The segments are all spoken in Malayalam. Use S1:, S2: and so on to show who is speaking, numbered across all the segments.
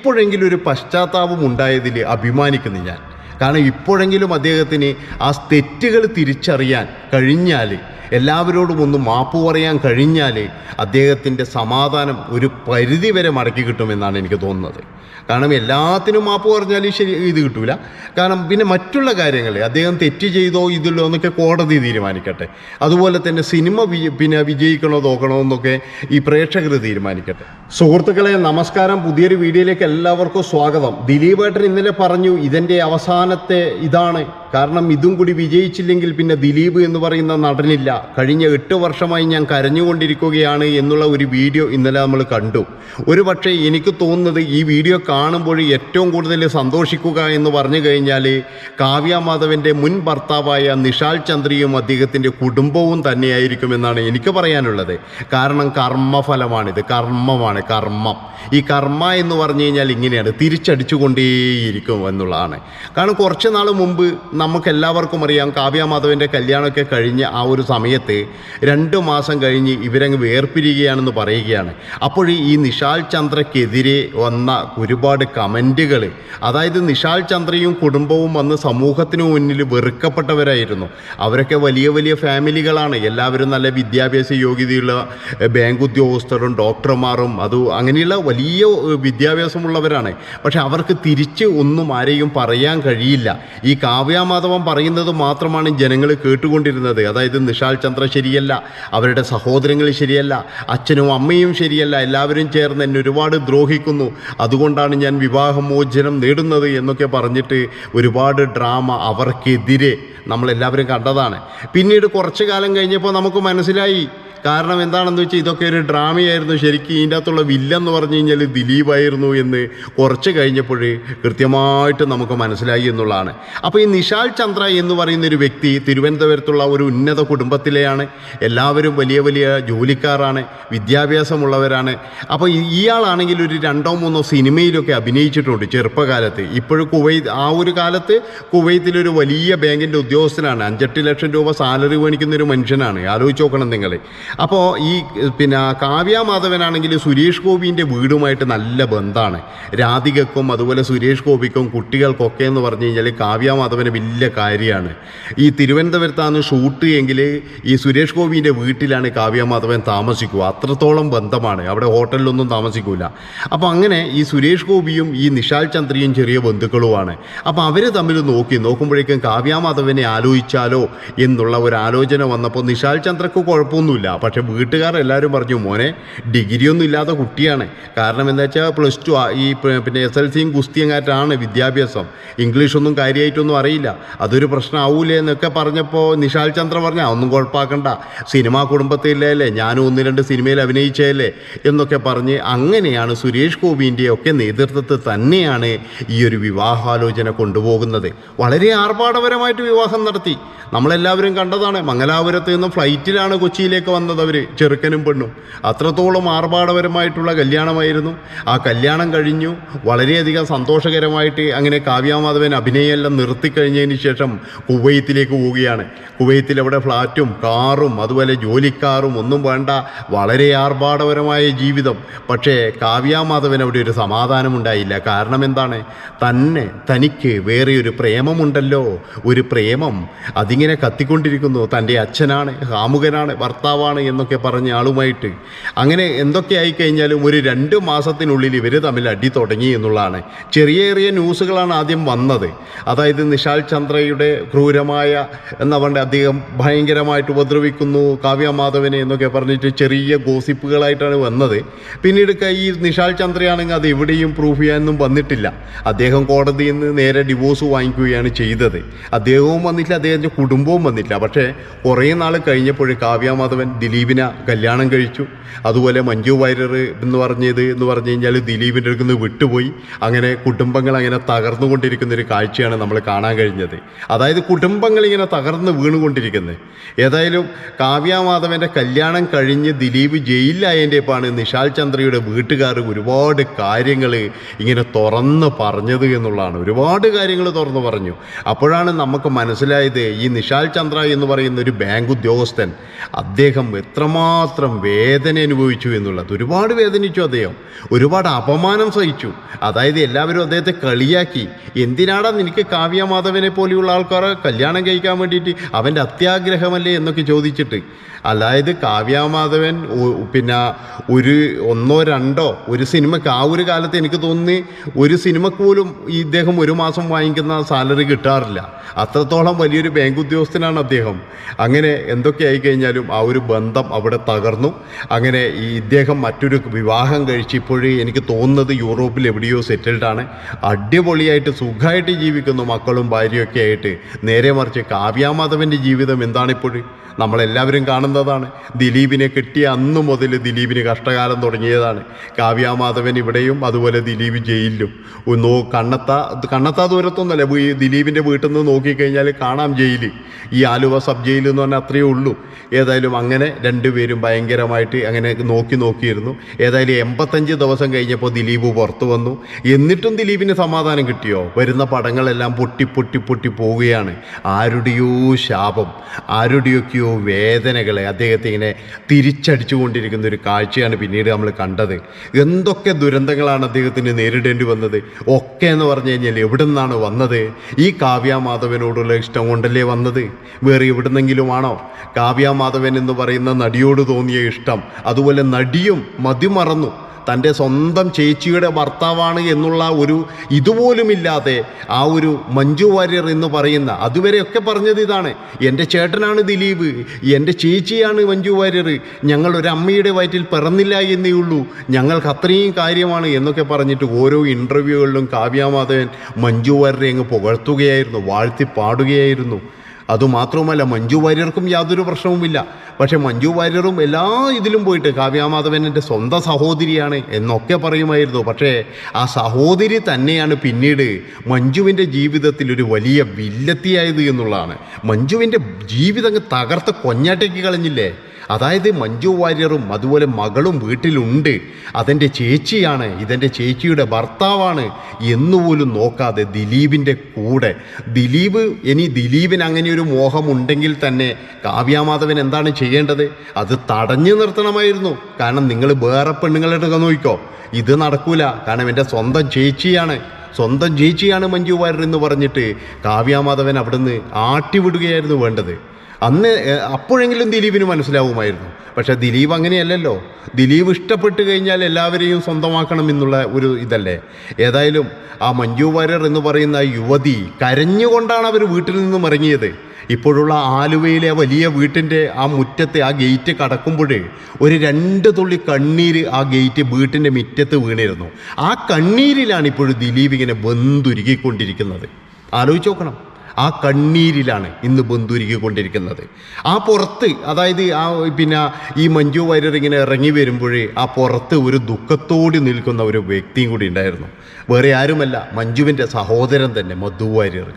S1: ഇപ്പോഴെങ്കിലും ഒരു പശ്ചാത്താപം ഉണ്ടായതിൽ അഭിമാനിക്കുന്നു ഞാൻ. കാരണം ഇപ്പോഴെങ്കിലും അദ്ദേഹത്തിന് ആ തെറ്റുകൾ തിരിച്ചറിയാൻ കഴിഞ്ഞാൽ എല്ലാവരോടും ഒന്ന് മാപ്പ് പറയാൻ കഴിഞ്ഞാൽ അദ്ദേഹത്തിന്റെ സമാധാനം ഒരു പരിധി വരെ മടക്കി കിട്ടുമെന്നാണ് എനിക്ക് തോന്നുന്നത്. കാരണം എല്ലാത്തിനും മാപ്പ് പറഞ്ഞാൽ ശരി ഇത് കിട്ടൂല. കാരണം പിന്നെ മറ്റുള്ള കാര്യങ്ങൾ അദ്ദേഹം തെറ്റ് ചെയ്തോ ഇതില്ലോ എന്നൊക്കെ കോടതി തീരുമാനിക്കട്ടെ. അതുപോലെ തന്നെ സിനിമ പിന്നെ വിജയിക്കണോ തോക്കണോ എന്നൊക്കെ ഈ പ്രേക്ഷകർ തീരുമാനിക്കട്ടെ. സുഹൃത്തുക്കളെ നമസ്കാരം. പുതിയൊരു വീഡിയോയിലേക്ക് എല്ലാവർക്കും സ്വാഗതം. ദിലീപേട്ടൻ ഇന്നലെ പറഞ്ഞു ഇതിന്റെ അവസാനത്തെ ഇതാണ്. കാരണം ഇതും കൂടി വിജയിച്ചില്ലെങ്കിൽ പിന്നെ ദിലീപ് എന്ന് പറയുന്ന നടനില്ല. കഴിഞ്ഞ എട്ട് വർഷമായി ഞാൻ കരഞ്ഞുകൊണ്ടിരിക്കുകയാണ് എന്നുള്ള ഒരു വീഡിയോ ഇന്നലെ നമ്മൾ കണ്ടു. ഒരു പക്ഷേ എനിക്ക് തോന്നുന്നത് ഈ വീഡിയോ കാണുമ്പോൾ ഏറ്റവും കൂടുതൽ സന്തോഷിക്കുക എന്ന് പറഞ്ഞു കഴിഞ്ഞാൽ കാവ്യ മാധവന്റെ മുൻ ഭർത്താവായ നിഷാൽ ചന്ദ്രിയും അദ്ദേഹത്തിന്റെ കുടുംബവും തന്നെയായിരിക്കുമെന്നാണ് എനിക്ക് പറയാനുള്ളത്. കാരണം കർമ്മഫലമാണിത്. കർമ്മമാണ് കർമ്മം. ഈ കർമ്മ എന്ന് പറഞ്ഞു കഴിഞ്ഞാൽ ഇങ്ങനെയാണ്. തിരിച്ചടിച്ചുകൊണ്ടേയിരിക്കും എന്നുള്ളതാണ്. കാരണം കുറച്ച് നാൾ മുമ്പ് നമുക്ക് എല്ലാവർക്കും അറിയാം കാവ്യ മാധവന്റെ കല്യാണമൊക്കെ കഴിഞ്ഞ ആ ഒരു സമയത്ത് രണ്ട് മാസം കഴിഞ്ഞ് ഇവരങ്ങ് വേർപിരിയുകയാണെന്ന് പറയുകയാണ്. അപ്പോൾ ഈ നിഷാൽ ചന്ദ്രക്കെതിരെ വന്ന ഒരുപാട് കമന്റുകൾ അതായത് നിഷാൽ ചന്ദ്രയും കുടുംബവും വന്ന് സമൂഹത്തിന് മുന്നിൽ വെറുക്കപ്പെട്ടവരായിരുന്നു. അവരൊക്കെ വലിയ വലിയ ഫാമിലികളാണ്. എല്ലാവരും നല്ല വിദ്യാഭ്യാസ യോഗ്യതയുള്ള ബാങ്ക് ഉദ്യോഗസ്ഥരും ഡോക്ടർമാരും അത് അങ്ങനെയുള്ള വലിയ വിദ്യാഭ്യാസമുള്ളവരാണ്. പക്ഷെ അവർക്ക് തിരിച്ച് ഒന്നും ആരെയും പറയാൻ കഴിയില്ല ഈ കാവ്യാമാധവം പറയുന്നത് മാത്രമാണ് ജനങ്ങൾ കേട്ടുകൊണ്ടിരുന്നത്. അതായത് നിഷാൽ ചന്ദ്ര ശരിയല്ല അവരുടെ സഹോദരങ്ങൾ ശരിയല്ല അച്ഛനും അമ്മയും ശരിയല്ല എല്ലാവരും ചേർന്ന് എന്നെ ഒരുപാട് ദ്രോഹിക്കുന്നു. അതുകൊണ്ടാണ് ഞാൻ വിവാഹമോചനം നേടുന്നത് എന്നൊക്കെ പറഞ്ഞിട്ട് ഒരുപാട് ഡ്രാമ അവർക്കെതിരെ നമ്മളെല്ലാവരും കണ്ടതാണ്. പിന്നീട് കുറച്ച് കാലം കഴിഞ്ഞപ്പോൾ നമുക്ക് മനസ്സിലായി കാരണം എന്താണെന്ന് വെച്ചാൽ ഇതൊക്കെ ഒരു ഡ്രാമയായിരുന്നു. ശരിക്കും ഇതിന്റെ അകത്തുള്ള വില്ലെന്ന് പറഞ്ഞു കഴിഞ്ഞാൽ ദിലീപായിരുന്നു എന്ന് കുറച്ച് കഴിഞ്ഞപ്പോൾ കൃത്യമായിട്ട് നമുക്ക് മനസ്സിലായി എന്നുള്ളതാണ്. അപ്പോൾ ഈ നിഷാൽ ചന്ദ്ര എന്ന് പറയുന്ന ഒരു വ്യക്തി തിരുവനന്തപുരത്തുള്ള ഒരു ഉന്നത കുടുംബത്തിലെയാണ്. എല്ലാവരും വലിയ വലിയ ജോലിക്കാരാണ് വിദ്യാഭ്യാസമുള്ളവരാണ്. അപ്പോൾ ഇയാളാണെങ്കിൽ ഒരു രണ്ടോ മൂന്നോ സിനിമയിലൊക്കെ അഭിനയിച്ചിട്ടുണ്ട് ചെറുപ്പകാലത്ത്. ഇപ്പോഴും കുവൈത്ത് ആ ഒരു കാലത്ത് കുവൈത്തിലൊരു വലിയ ബാങ്കിന്റെ ഉദ്യോഗസ്ഥനാണ്. അഞ്ചെട്ട് ലക്ഷം രൂപ സാലറി മേടിക്കുന്ന ഒരു മനുഷ്യനാണ്. ആലോചിച്ച് നോക്കണം നിങ്ങൾ അപ്പോൾ ഈ പിന്നെ കാവ്യ മാധവനാണെങ്കിൽ സുരേഷ് ഗോപിന്റെ വീടുമായിട്ട് നല്ല ബന്ധമാണ് രാധികക്കും അതുപോലെ സുരേഷ് ഗോപിക്കും കുട്ടികൾക്കൊക്കെ എന്ന് പറഞ്ഞു കഴിഞ്ഞാൽ കാവ്യ മാധവന് വലിയ കാര്യമാണ്. ഈ തിരുവനന്തപുരത്താണ് ഷൂട്ട് എങ്കിൽ ഈ സുരേഷ് ഗോപിന്റെ വീട്ടിലാണ് കാവ്യ മാധവൻ താമസിക്കുക. അത്രത്തോളം ബന്ധമാണ്. അവിടെ ഹോട്ടലിലൊന്നും താമസിക്കൂല. അപ്പോൾ അങ്ങനെ ഈ സുരേഷ് ഗോപിയും ഈ നിഷാൽ ചന്ദ്രിയും ചെറിയ ബന്ധുക്കളുമാണ്. അപ്പോൾ അവർ തമ്മിൽ നോക്കി നോക്കുമ്പോഴേക്കും കാവ്യ മാധവനെ ആലോചിച്ചാലോ എന്നുള്ള ഒരു ആലോചന വന്നപ്പോൾ നിഷാൽ ചന്ദ്രക്ക് കുഴപ്പമൊന്നുമില്ല. പക്ഷേ വീട്ടുകാർ എല്ലാവരും പറഞ്ഞു മോനെ ഡിഗ്രിയൊന്നും ഇല്ലാത്ത കുട്ടിയാണ്. കാരണം എന്താ വെച്ചാൽ പ്ലസ് ടു ഈ പിന്നെ എസ് എൽ സിയും കുസ്തിയങ്ങാറ്റാണ് വിദ്യാഭ്യാസം. ഇംഗ്ലീഷൊന്നും കാര്യമായിട്ടൊന്നും അറിയില്ല. അതൊരു പ്രശ്നമാവൂലേ എന്നൊക്കെ പറഞ്ഞപ്പോൾ നിഷാൽ ചന്ദ്ര പറഞ്ഞ ഒന്നും കുഴപ്പമാക്കണ്ട സിനിമാ കുടുംബത്തിലല്ലേ ഞാനും ഒന്ന് രണ്ട് സിനിമയിൽ അഭിനയിച്ചതല്ലേ? എന്നൊക്കെ പറഞ്ഞ് അങ്ങനെയാണ് സുരേഷ് ഗോപിന്റെ ഒക്കെ നേതൃത്വത്തിൽ തന്നെയാണ് ഈ ഒരു വിവാഹാലോചന കൊണ്ടുപോകുന്നത്. വളരെ ആർഭാടപരമായിട്ട് വിവാഹം നടത്തി. നമ്മളെല്ലാവരും കണ്ടതാണ് മംഗലാപുരത്ത് നിന്ന് ഫ്ലൈറ്റിലാണ് കൊച്ചിയിലേക്ക് വന്നത്. അവർ ചെറുക്കനും പെണ്ണും. അത്രത്തോളം ആർഭാടപരമായിട്ടുള്ള കല്യാണമായിരുന്നു. ആ കല്യാണം കഴിഞ്ഞു. വളരെയധികം സന്തോഷകരമായിട്ട് അങ്ങനെ കാവ്യാമാധവൻ അഭിനയമെല്ലാം നിർത്തിക്കഴിഞ്ഞതിന് ശേഷം കുവൈത്തിലേക്ക് പോവുകയാണ്. കുവൈത്തിൽ അവിടെ ഫ്ലാറ്റും കാറും അതുപോലെ ജോലിക്കാറും ഒന്നും വേണ്ട വളരെ ആർഭാടപരമായ ജീവിതം. പക്ഷേ കാവ്യാമാധവൻ അവിടെ ഒരു സമാധാനമുണ്ടായില്ല കാരണം എന്താണ്? തന്നെ തനിക്ക് വേറെ ഒരു പ്രേമമുണ്ടല്ലോ. ഒരു പ്രേമം അതിങ്ങനെ കത്തിക്കൊണ്ടിരിക്കുന്നു. തന്റെ അച്ഛനാണ് കാമുകനാണ് ഭർത്താവാണ് എന്നൊക്കെ പറഞ്ഞ ആളുമായിട്ട് അങ്ങനെ എന്തൊക്കെ ആയിക്കഴിഞ്ഞാലും ഒരു രണ്ട് മാസത്തിനുള്ളിൽ ഇവർ തമ്മിൽ അടി തുടങ്ങി എന്നുള്ളതാണ്. ചെറിയ ചെറിയ ന്യൂസുകളാണ് ആദ്യം വന്നത്. അതായത് നിഷാൽ ചന്ദ്രയുടെ ക്രൂരമായ എന്താ പറയുക അദ്ദേഹം ഭയങ്കരമായിട്ട് ഉപദ്രവിക്കുന്നു കാവ്യ മാധവനെ എന്നൊക്കെ പറഞ്ഞിട്ട് ചെറിയ ഗോസിപ്പുകളായിട്ടാണ് വന്നത്. പിന്നീട് ഈ നിഷാൽ ചന്ദ്രയാണെങ്കിൽ അത് എവിടെയും പ്രൂഫ് ചെയ്യാനൊന്നും വന്നിട്ടില്ല. അദ്ദേഹം കോടതിയിൽ നിന്ന് നേരെ ഡിവോഴ്സ് വാങ്ങിക്കുകയാണ് ചെയ്തത്. അദ്ദേഹവും വന്നിട്ടില്ല അദ്ദേഹത്തിന്റെ കുടുംബവും വന്നിട്ടില്ല. പക്ഷേ കുറേ നാൾ കഴിഞ്ഞപ്പോൾ കാവ്യ മാധവൻ ദിലീപിനെ കല്യാണം കഴിച്ചു. അതുപോലെ മഞ്ജു വാര്യർ എന്ന് പറഞ്ഞത് എന്ന് പറഞ്ഞു കഴിഞ്ഞാൽ ദിലീപിന്റെ അടുത്ത് നിന്ന് വിട്ടുപോയി. അങ്ങനെ കുടുംബങ്ങൾ അങ്ങനെ തകർന്നുകൊണ്ടിരിക്കുന്ന ഒരു കാഴ്ചയാണ് നമ്മൾ കാണാൻ കഴിഞ്ഞത്. അതായത് കുടുംബങ്ങൾ ഇങ്ങനെ തകർന്ന് വീണുകൊണ്ടിരിക്കുന്നത് ഏതായാലും കാവ്യാമാധവന്റെ കല്യാണം കഴിഞ്ഞ് ദിലീപ് ജയിലിലായതിന്റെപ്പാണ് നിഷാൽ ചന്ദ്രയുടെ വീട്ടുകാർ ഒരുപാട് കാര്യങ്ങൾ ഇങ്ങനെ തുറന്ന് പറഞ്ഞത് എന്നുള്ളതാണ്. ഒരുപാട് കാര്യങ്ങൾ തുറന്ന് പറഞ്ഞു. അപ്പോഴാണ് നമുക്ക് മനസ്സിലായത് ഈ നിഷാൽ ചന്ദ്ര എന്ന് പറയുന്ന ഒരു ബാങ്ക് ഉദ്യോഗസ്ഥൻ അദ്ദേഹം എത്രമാത്രം വേദന അനുഭവിച്ചു എന്നുള്ളത്. ഒരുപാട് വേദനിച്ചു അദ്ദേഹം. ഒരുപാട് അപമാനം സഹിച്ചു. അതായത് എല്ലാവരും അദ്ദേഹത്തെ കളിയാക്കി. എന്തിനാടാ നിനക്ക് കാവ്യമാധവനെ പോലെയുള്ള ആൾക്കാരെ കല്യാണം കഴിക്കാൻ വേണ്ടിയിട്ട് അവന്റെ അത്യാഗ്രഹമല്ലേ എന്നൊക്കെ ചോദിച്ചിട്ട്. അതായത് കാവ്യമാധവൻ പിന്നെ ഒരു ഒന്നോ രണ്ടോ ഒരു സിനിമയ്ക്ക് ആ ഒരു കാലത്ത് എനിക്ക് തോന്നി ഒരു സിനിമക്ക് പോലും ഇദ്ദേഹം ഒരു മാസം വാങ്ങിക്കുന്ന സാലറി കിട്ടാറില്ല. അത്രത്തോളം വലിയൊരു ബാങ്ക് ഉദ്യോഗസ്ഥനാണ് അദ്ദേഹം. അങ്ങനെ എന്തൊക്കെ ആയി കഴിഞ്ഞാലും ആ ഒരു ബന്ധം അവിടെ തകർന്നു. അങ്ങനെ ഈ ഇദ്ദേഹം മറ്റൊരു വിവാഹം കഴിച്ച് ഇപ്പോഴേ എനിക്ക് തോന്നുന്നത് യൂറോപ്പിൽ എവിടെയോ സെറ്റിൽഡാണ് അടിപൊളിയായിട്ട് സുഖമായിട്ട് ജീവിക്കുന്നു മക്കളും ഭാര്യയൊക്കെ ആയിട്ട്. നേരെ മറിച്ച് കാവ്യാമാധവന്റെ ജീവിതം എന്താണ് ഇപ്പോഴും? നമ്മളെല്ലാവരും കാണുന്നതാണ്. ദിലീപിനെ കിട്ടിയ അന്ന് മുതൽ ദിലീപിന് കഷ്ടകാലം തുടങ്ങിയതാണ്. കാവ്യാമാധവൻ ഇവിടെയും അതുപോലെ ദിലീപ് ജയിലിലും. ഒന്നോ കണ്ണത്ത കണ്ണത്ത ദൂരത്തൊന്നുമല്ല ദിലീപിന്റെ വീട്ടിൽ നിന്ന് നോക്കിക്കഴിഞ്ഞാൽ കാണാം ജയിൽ ഈ ആലുവ സബ് ജയിൽ എന്ന് പറഞ്ഞാൽ അത്രയേ ഉള്ളൂ. ഏതായാലും അങ്ങനെ രണ്ടുപേരും ഭയങ്കരമായിട്ട് അങ്ങനെ നോക്കി നോക്കിയിരുന്നു. ഏതായാലും എൺപത്തഞ്ച് ദിവസം കഴിഞ്ഞപ്പോൾ ദിലീപ് പുറത്തു വന്നു. എന്നിട്ടും ദിലീപിന് സമാധാനം കിട്ടിയോ? വരുന്ന പടങ്ങളെല്ലാം പൊട്ടി പൊട്ടി പൊട്ടി പോവുകയാണ്. ആരുടെയോ ശാപം ആരുടെയൊക്കെയോ വേദനകളെ അദ്ദേഹത്തെ ഇങ്ങനെ തിരിച്ചടിച്ചു കൊണ്ടിരിക്കുന്ന ഒരു കാഴ്ചയാണ് പിന്നീട് നമ്മൾ കണ്ടത്. എന്തൊക്കെ ദുരന്തങ്ങളാണ് അദ്ദേഹത്തിന് നേരിടേണ്ടി വന്നത്? ഒക്കെ എന്ന് പറഞ്ഞു കഴിഞ്ഞാൽ എവിടെ നിന്നാണ് വന്നത്? ഈ കാവ്യ കാവ്യാമാധവനോടുള്ള ഇഷ്ടം കൊണ്ടല്ലേ വന്നത്? വേറെ എവിടുന്നെങ്കിലും ആണോ കാവ്യ മാധവൻ എന്ന് പറയുന്ന നടിയോട് തോന്നിയ ഇഷ്ടം. അതുപോലെ നടിയും മതിമറന്നു. തന്റെ സ്വന്തം ചേച്ചിയുടെ ഭർത്താവാണ് എന്നുള്ള ഒരു ഇതുപോലുമില്ലാതെ ആ ഒരു മഞ്ജു വാര്യർ എന്ന് പറയുന്ന അതുവരെയൊക്കെ പറഞ്ഞത് ഇതാണ്. എന്റെ ചേട്ടനാണ് ദിലീപ് എന്റെ ചേച്ചിയാണ് മഞ്ജു വാര്യർ. ഞങ്ങൾ ഒരു അമ്മയുടെ വയറ്റിൽ പിറന്നില്ല എന്നേ ഉള്ളൂ. ഞങ്ങൾക്ക് അത്രയും കാര്യമാണ് എന്നൊക്കെ പറഞ്ഞിട്ട് ഓരോ ഇന്റർവ്യൂകളിലും കാവ്യാമാധവൻ മഞ്ജു വാര്യരെ അങ്ങ് പുകഴ്ത്തുകയായിരുന്നു വാഴ്ത്തി പാടുകയായിരുന്നു. അതുമാത്രവുമല്ല മഞ്ജു വാര്യർക്കും യാതൊരു പ്രശ്നവുമില്ല. പക്ഷെ മഞ്ജു വാര്യറും എല്ലാ ഇതിലും പോയിട്ട് കാവ്യാമാധവൻ എന്റെ സ്വന്തം സഹോദരിയാണ് എന്നൊക്കെ പറയുമായിരുന്നു. പക്ഷേ ആ സഹോദരി തന്നെയാണ് പിന്നീട് മഞ്ജുവിന്റെ ജീവിതത്തിൽ ഒരു വലിയ വില്ലത്തിയായത് എന്നുള്ളതാണ്. മഞ്ജുവിന്റെ ജീവിതം തകർത്ത് കൊഞ്ഞാട്ടേക്ക് കളഞ്ഞില്ലേ? അതായത് മഞ്ജു വാര്യറും അതുപോലെ മകളും വീട്ടിലുണ്ട്. അതെന്റെ ചേച്ചിയാണ്. ഇതെന്റെ ചേച്ചിയുടെ ഭർത്താവാണ് എന്നുപോലും നോക്കാതെ ദിലീപിന്റെ കൂടെ. ദിലീപ് ഇനി ദിലീപിന് അങ്ങനെ ഒരു മോഹമുണ്ടെങ്കിൽ തന്നെ കാവ്യാമാധവൻ എന്താണ് ചെയ്യേണ്ടത്? അത് തടഞ്ഞു നിർത്തണമായിരുന്നു. കാരണം നിങ്ങൾ വേറെ പെണ്ണുങ്ങളുടെ നോക്കിക്കോ. ഇത് നടക്കൂല. കാരണം എന്റെ സ്വന്തം ചേച്ചിയാണ്. സ്വന്തം ചേച്ചിയാണ് മഞ്ജു വാര്യർ എന്ന് പറഞ്ഞിട്ട് കാവ്യാമാധവൻ അവിടുന്ന് ആട്ടിവിടുകയായിരുന്നു വേണ്ടത്. അന്ന് അപ്പോഴെങ്കിലും ദിലീപിന് മനസ്സിലാവുമായിരുന്നു. പക്ഷേ ദിലീപ് അങ്ങനെയല്ലല്ലോ. ദിലീപ് ഇഷ്ടപ്പെട്ട് കഴിഞ്ഞാൽ എല്ലാവരെയും സ്വന്തമാക്കണം എന്നുള്ള ഒരു ഇതല്ലേ. ഏതായാലും ആ മഞ്ജു വാര്യർ എന്ന് പറയുന്ന യുവതി കരഞ്ഞുകൊണ്ടാണ് അവർ വീട്ടിൽ നിന്നും ഇറങ്ങിയത്. ഇപ്പോഴുള്ള ആലുവയിലെ വലിയ വീട്ടിന്റെ ആ മുറ്റത്തെ ആ ഗേറ്റ് കടക്കുമ്പോൾ ഒരു രണ്ട് തുള്ളി കണ്ണീര് ആ ഗേറ്റ് വീട്ടിന്റെ മുറ്റത്ത് വീണിരുന്നു. ആ കണ്ണീരിലാണ് ഇപ്പോഴും ദിലീപ് ഇങ്ങനെ ബന്ധുരുകിക്കൊണ്ടിരിക്കുന്നത് ആലോചിച്ച് നോക്കണം. ആ കണ്ണീരിലാണ് ഇന്ന് ബന്ധുരുകിക്കൊണ്ടിരിക്കുന്നത് ആ പുറത്ത് അതായത് ആ പിന്നെ ഈ മഞ്ജു വാര്യർ ഇങ്ങനെ ഇറങ്ങി വരുമ്പോഴേ ആ പുറത്ത് ഒരു ദുഃഖത്തോടി നിൽക്കുന്ന ഒരു വ്യക്തിയും കൂടി ഉണ്ടായിരുന്നു. വേറെ ആരുമല്ല മഞ്ജുവിന്റെ സഹോദരൻ തന്നെ മധു വാര്യർ.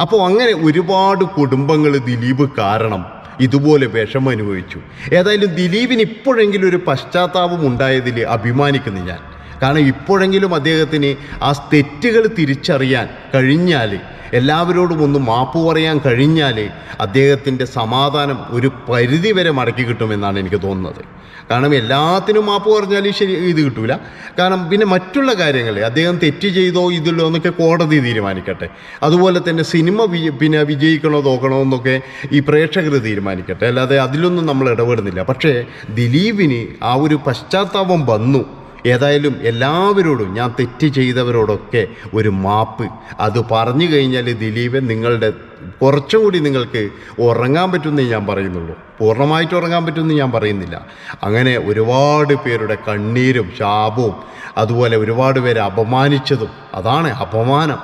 S1: അപ്പോൾ അങ്ങനെ ഒരുപാട് കുടുംബങ്ങൾ ദിലീപ് കാരണം ഇതുപോലെ വിഷമം അനുഭവിച്ചു. ഏതായാലും ദിലീപിന് ഇപ്പോഴെങ്കിലും ഒരു പശ്ചാത്താപം ഉണ്ടായതിൽ അഭിമാനിക്കുന്നു ഞാൻ. കാരണം ഇപ്പോഴെങ്കിലും അദ്ദേഹത്തിന് ആ തെറ്റുകൾ തിരിച്ചറിയാൻ കഴിഞ്ഞാൽ എല്ലാവരോടും ഒന്ന് മാപ്പ് പറയാൻ കഴിഞ്ഞാൽ അദ്ദേഹത്തിന്റെ സമാധാനം ഒരു പരിധി വരെ മടക്കി കിട്ടുമെന്നാണ് എനിക്ക് തോന്നുന്നത്. കാരണം എല്ലാത്തിനും മാപ്പ് പറഞ്ഞാൽ ശരി ഇത് കിട്ടൂല. കാരണം പിന്നെ മറ്റുള്ള കാര്യങ്ങൾ അദ്ദേഹം തെറ്റ് ചെയ്തോ ഇതിലോ എന്നൊക്കെ കോടതി തീരുമാനിക്കട്ടെ. അതുപോലെ തന്നെ സിനിമ വിജ പിന്നെ വിജയിക്കണോ തോക്കണോ എന്നൊക്കെ ഈ പ്രേക്ഷകർ തീരുമാനിക്കട്ടെ. അല്ലാതെ അതിലൊന്നും നമ്മൾ ഇടപെടുന്നില്ല. പക്ഷേ ദിലീപിന് ആ ഒരു പശ്ചാത്താപം വന്നു. ഏതായാലും എല്ലാവരോടും ഞാൻ തെറ്റ് ചെയ്തവരോടൊക്കെ ഒരു മാപ്പ്. അത് പറഞ്ഞു കഴിഞ്ഞാൽ ദിലീപൻ നിങ്ങളുടെ കുറച്ചുകൂടി നിങ്ങൾക്ക് ഉറങ്ങാൻ പറ്റുമെന്നേ ഞാൻ പറയുന്നുള്ളൂ. പൂർണമായിട്ട് ഉറങ്ങാൻ പറ്റുമെന്ന് ഞാൻ പറയുന്നില്ല. അങ്ങനെ ഒരുപാട് പേരുടെ കണ്ണീരും ശാപവും അതുപോലെ ഒരുപാട് പേരെ അപമാനിച്ചതും അതാണ് അപമാനം.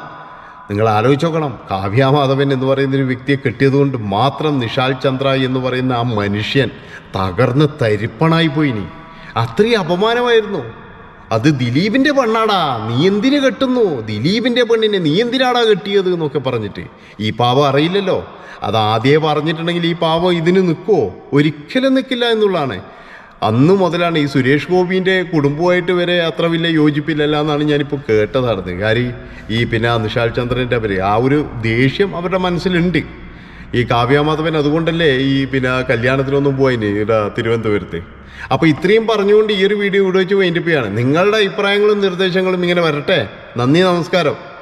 S1: നിങ്ങൾ ആലോചിച്ച് നോക്കണം. കാവ്യാമാധവൻ എന്ന് പറയുന്ന ഒരു വ്യക്തിയെ കിട്ടിയതുകൊണ്ട് മാത്രം നിഷാൽ ചന്ദ്ര എന്ന് പറയുന്ന ആ മനുഷ്യൻ തകർന്ന് തരിപ്പണായി പോയി നീ അത്രയും അപമാനമായിരുന്നു. അത് ദിലീപിന്റെ പെണ്ണാടാ. നീ എന്തിന് കെട്ടുന്നു? ദിലീപിന്റെ പെണ്ണിനെ നീ എന്തിനാടാ കെട്ടിയത് എന്നൊക്കെ പറഞ്ഞിട്ട്. ഈ പാവം അറിയില്ലല്ലോ. അത് ആദ്യമേ പറഞ്ഞിട്ടുണ്ടെങ്കിൽ ഈ പാവം ഇതിന് നിൽക്കുമോ ഒരിക്കലും നിൽക്കില്ല എന്നുള്ളതാണ്. അന്ന് മുതലാണ് ഈ സുരേഷ് ഗോപിന്റെ കുടുംബമായിട്ട് വരെ അത്ര വലിയ യോജിപ്പില്ലല്ല എന്നാണ് ഞാനിപ്പോൾ കേട്ടതാണ് കാര്യം ഈ പിന്നെ നിഷാൽ ചന്ദ്രന്റെ അവർ ആ ഒരു ദേഷ്യം അവരുടെ മനസ്സിലുണ്ട്. ഈ കാവ്യാമാധവൻ അതുകൊണ്ടല്ലേ ഈ പിന്നെ കല്യാണത്തിനൊന്നും ഇവിടെ തിരുവനന്തപുരത്ത്. അപ്പോൾ ഇത്രയും പറഞ്ഞുകൊണ്ട് ഈ ഒരു വീഡിയോ ഇവിടെ വെച്ച് വൈൻഡപ്പ് നിങ്ങളുടെ അഭിപ്രായങ്ങളും നിർദ്ദേശങ്ങളും ഇങ്ങനെ വരട്ടെ. നന്ദി നമസ്കാരം.